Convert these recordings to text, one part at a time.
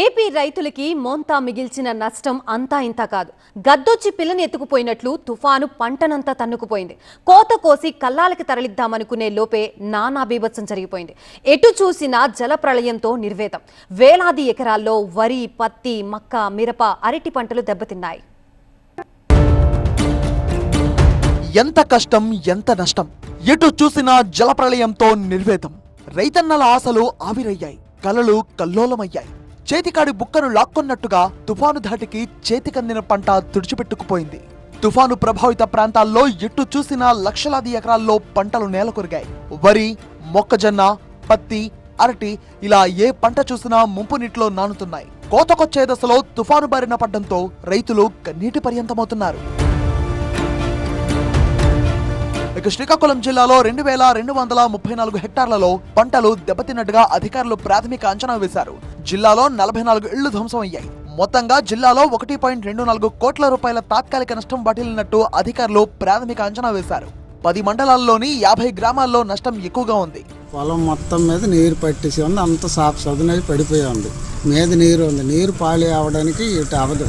AP రైతులకి మోంతా మిగిల్చిన నష్టం అంతా ఇంత కాదు. గద్దొచ్చి పిల్లని ఎత్తుకుపోయినట్లు తుఫాను పంటనంతా తన్నుకుపోయింది. కోత కోసి కల్లాలకి తరలిద్దామనుకునే లోపే నానా బీభత్సం జరిగిపోయింది. ఎటు చూసినా జల ప్రళయంతో నిర్వేదం. వేలాది ఎకరాల్లో వరి పత్తి మక్క మిరప అరటి పంటలు దెబ్బతిన్నాయి. ఎంత కష్టం ఎంత నష్టం? ఎటు చూసినా జలప్రళయంతో నిర్వేదం. రైతన్నల ఆశలు ఆవిరయ్యాయి. కలలు కల్లోలమయ్యాయి. చేతికాడి బుక్కను లాక్కొన్నట్టుగా తుఫాను ధాటికి చేతికందిన పంట తుడిచిపెట్టుకుపోయింది. తుఫాను ప్రభావిత ప్రాంతాల్లో ఎటు చూసినా లక్షలాది ఎకరాల్లో పంటలు నేలకొరిగాయి. వరి మొక్కజొన్న పత్తి అరటి ఇలా ఏ పంట చూసినా ముంపు నీటిలో నానుతున్నాయి. కోతకొచ్చే దశలో తుఫాను బారిన పడ్డంతో రైతులు కన్నీటి పర్యంతమవుతున్నారు. ఇక శ్రీకాకుళం జిల్లాలో రెండు వేల రెండు వందల ముప్పై నాలుగు హెక్టార్లలో పంటలు దెబ్బతిన్నట్టుగా అధికారులు ప్రాథమిక అంచనా వేశారు. జిల్లాలో నలభై నాలుగు ఇళ్ళు ధ్వంసమయ్యాయి. మొత్తంగా జిల్లాలో ఒకటి పాయింట్ రెండు నాలుగు కోట్ల రూపాయల తాత్కాలిక నష్టం వాటిల్లినట్టు అధికారులు ప్రాథమిక అంచనా వేశారు. పది మండలాల్లోని యాభై గ్రామాల్లో నష్టం ఎక్కువగా ఉంది. పొలం మొత్తం మీద నీరు పట్టేసి ఉంది. అంత సాఫ్ సదునై పడిపోయి ఉంది. మీద నీరు ఉంది. నీరు పాలి అవడానికి ఇటు అవదు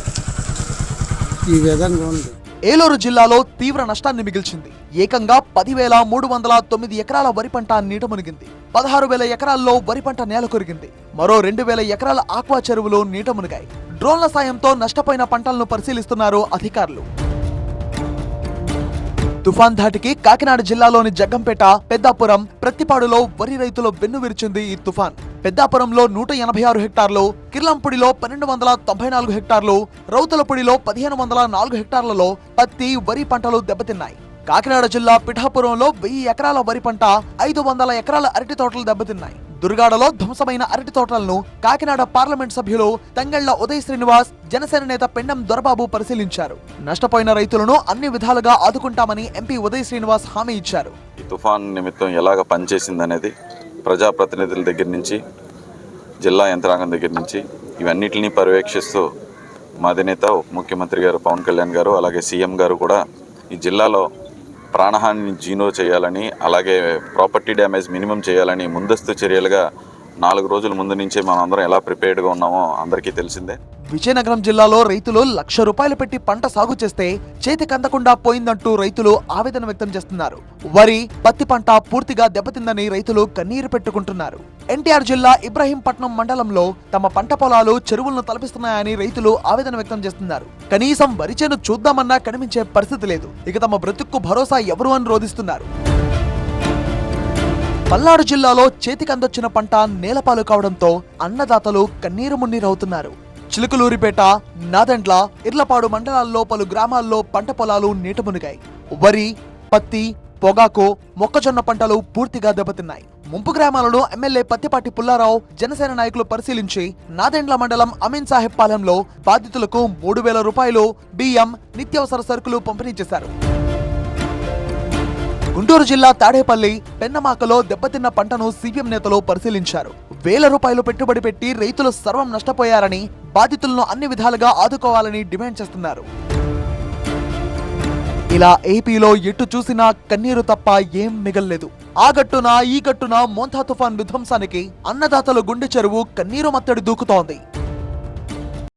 ఈ విధంగా ఉంది. ఏలూరు జిల్లాలో తీవ్ర నష్టాన్ని మిగిల్చింది. ఏకంగా పదివేల మూడు వందల తొమ్మిది ఎకరాల వరి పంట నీట మునిగింది. పదహారు వేల ఎకరాల్లో వరి పంట నేల కొరిగింది. మరో రెండు వేల ఎకరాల ఆక్వా చెరువులు నీట మునిగాయి. డ్రోన్ల సాయంతో నష్టపోయిన పంటలను పరిశీలిస్తున్నారు అధికారులు. తుఫాన్ ధాటికి కాకినాడ జిల్లాలోని జగ్గంపేట పెద్దాపురం ప్రత్తిపాడులో వరి రైతులు వెన్ను విరిచింది ఈ తుఫాన్. పెద్దాపురంలో నూట ఎనభై ఆరు హెక్టార్లు కిర్లంపూడిలో పన్నెండు వందల తొంభై నాలుగు హెక్టార్లు రౌతులపూడిలో పదిహేను వందల నాలుగు హెక్టార్లలో పత్తి వరి పంటలు దెబ్బతిన్నాయి. కాకినాడ జిల్లా పిఠాపురంలో వెయ్యి ఎకరాల వరి పంట ఐదు వందల ఎకరాల అరటి తోటలు దెబ్బతిన్నాయి. దుర్గాడలో ధ్వంసమైన అరటి తోటలను కాకినాడ పార్లమెంట్ సభ్యులు తంగళ్ళ ఉదయ్ శ్రీనివాస్ జనసేన నేత పెండం దొరబాబు పరిశీలించారు. నష్టపోయిన రైతులను అన్ని విధాలుగా ఆదుకుంటామని ఎంపీ ఉదయ్ శ్రీనివాస్ హామీ ఇచ్చారు. ఈ తుఫాన్ నిమిత్తం ఎలాగ పనిచేసింది అనేది ప్రజాప్రతినిధుల దగ్గర నుంచి జిల్లా యంత్రాంగం దగ్గర నుంచి ఇవన్నిటిని పర్యవేక్షిస్తూ మా ఉప ముఖ్యమంత్రి గారు పవన్ కళ్యాణ్ గారు అలాగే సీఎం గారు కూడా ఈ జిల్లాలో ప్రాణహానిని జీనో చేయాలని అలాగే ప్రాపర్టీ డ్యామేజ్ మినిమం చేయాలని ముందస్తు చర్యలుగా నాలుగు రోజుల ముందు నుంచే మనం అందరం ఎలా ప్రిపేర్డ్గా ఉన్నామో అందరికీ తెలిసిందే. విజయనగరం జిల్లాలో రైతులు లక్ష రూపాయలు పెట్టి పంట సాగు చేస్తే చేతికి అందకుండా పోయిందంటూ రైతులు ఆవేదన వ్యక్తం చేస్తున్నారు. వరి పత్తి పంట పూర్తిగా దెబ్బతిందని రైతులు కన్నీరు పెట్టుకుంటున్నారు. ఎన్టీఆర్ జిల్లా ఇబ్రహీంపట్నం మండలంలో తమ పంట పొలాలు చెరువులను తలపిస్తున్నాయని రైతులు ఆవేదన వ్యక్తం చేస్తున్నారు. కనీసం వరి చేను చూద్దామన్నా కనిపించే పరిస్థితి లేదు. ఇక తమ బ్రతుక్కు భరోసా ఎవరు అని రోధిస్తున్నారు. పల్నాడు జిల్లాలో చేతికి అందొచ్చిన పంట నేలపాలు కావడంతో అన్నదాతలు కన్నీరు మున్నీరవుతున్నారు చిలుకలూరిపేట నాదెండ్ల ఇర్లపాడు మండలాల్లో పలు గ్రామాల్లో పంట పొలాలు నీట మునిగాయి. వరి పత్తి పొగాకు మొక్కజొన్న పంటలు పూర్తిగా దెబ్బతిన్నాయి. ముంపు గ్రామాలను ఎమ్మెల్యే పత్తిపాటి పుల్లారావు జనసేన నాయకులు పరిశీలించి నాదెండ్ల మండలం అమీన్ సాహెబ్ పాలెంలో బాధితులకు మూడు వేల రూపాయలు బియ్యం నిత్యావసర సరుకులు పంపిణీ చేశారు. గుంటూరు జిల్లా తాడేపల్లి పెన్నమాకలో దెబ్బతిన్న పంటను సీపీఎం నేతలు పరిశీలించారు. వేల రూపాయలు పెట్టుబడి పెట్టి రైతులు సర్వం నష్టపోయారని బాధితులను అన్ని విధాలుగా ఆదుకోవాలని డిమాండ్ చేస్తున్నారు. ఇలా ఏపీలో ఎటు చూసినా కన్నీరు తప్ప ఏం మిగల్లేదు. ఆ గట్టున ఈ గట్టున మోంతా తుఫాన్ విధ్వంసానికి అన్నదాతలు గుండె చెరువు కన్నీరు మత్తడి దూకుతోంది.